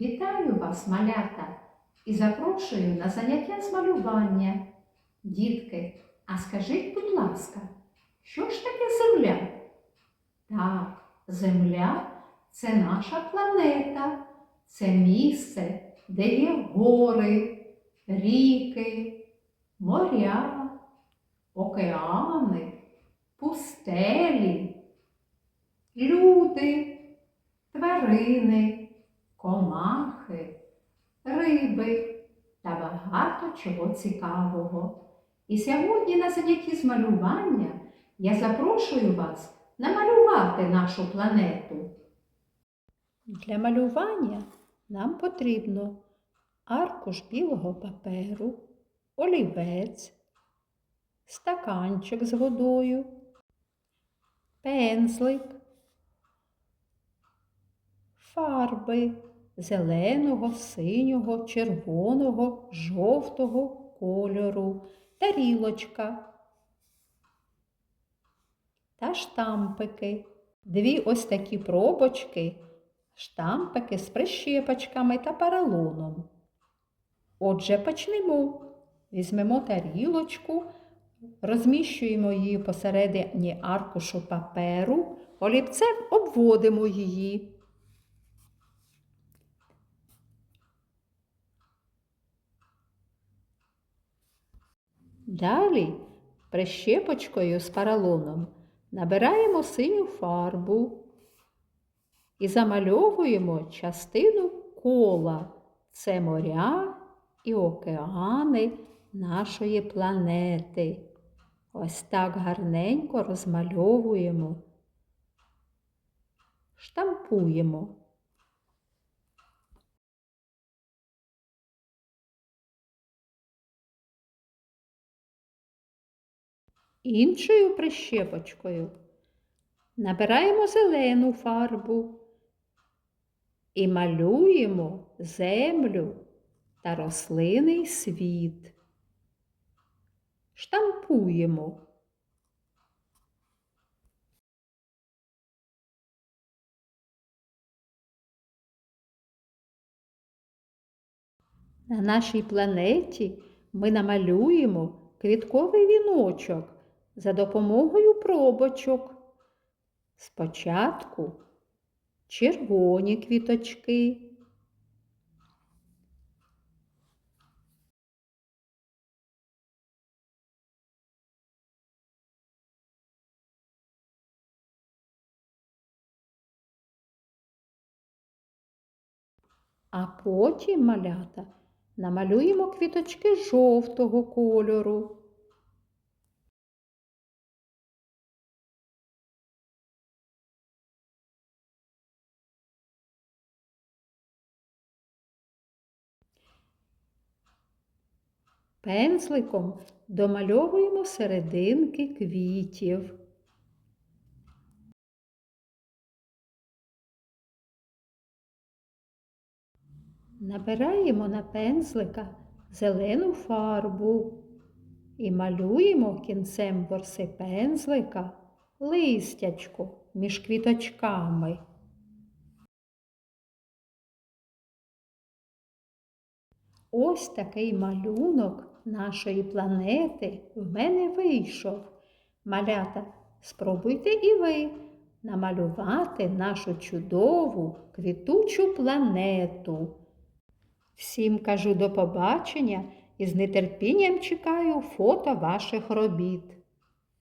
Вітаю вас, малята, і запрошую на заняття з малювання. Дітки, а скажіть, будь ласка, що ж таке земля? Так, земля це наша планета, це місце, де є гори, ріки, моря, океани, пустелі, люди, тварини, комахи, риби та багато чого цікавого. І сьогодні на занятті з малювання я запрошую вас намалювати нашу планету. Для малювання нам потрібно аркуш білого паперу, олівець, стаканчик з водою, пензлик, фарби зеленого, синього, червоного, жовтого кольору, тарілочка та штампики. Дві ось такі пробочки, штампики з прищепочками та поролоном. Отже, почнемо. Візьмемо тарілочку, розміщуємо її посередині аркушу паперу, олівцем обводимо її. Далі прищепочкою з поролоном набираємо синю фарбу і замальовуємо частину кола. Це моря і океани нашої планети. Ось так гарненько розмальовуємо, штампуємо. Іншою прищепочкою набираємо зелену фарбу і малюємо землю та рослинний світ. Штампуємо. На нашій планеті ми намалюємо квітковий віночок за допомогою пробочок. Спочатку червоні квіточки, а потім малята намалюємо квіточки жовтого кольору. Пензликом домальовуємо серединки квітів. Набираємо на пензлика зелену фарбу і малюємо кінцем борси пензлика листячко між квіточками. Ось такий малюнок нашої планети в мене вийшов. Малята, спробуйте і ви намалювати нашу чудову квітучу планету. Всім кажу до побачення і з нетерпінням чекаю фото ваших робіт.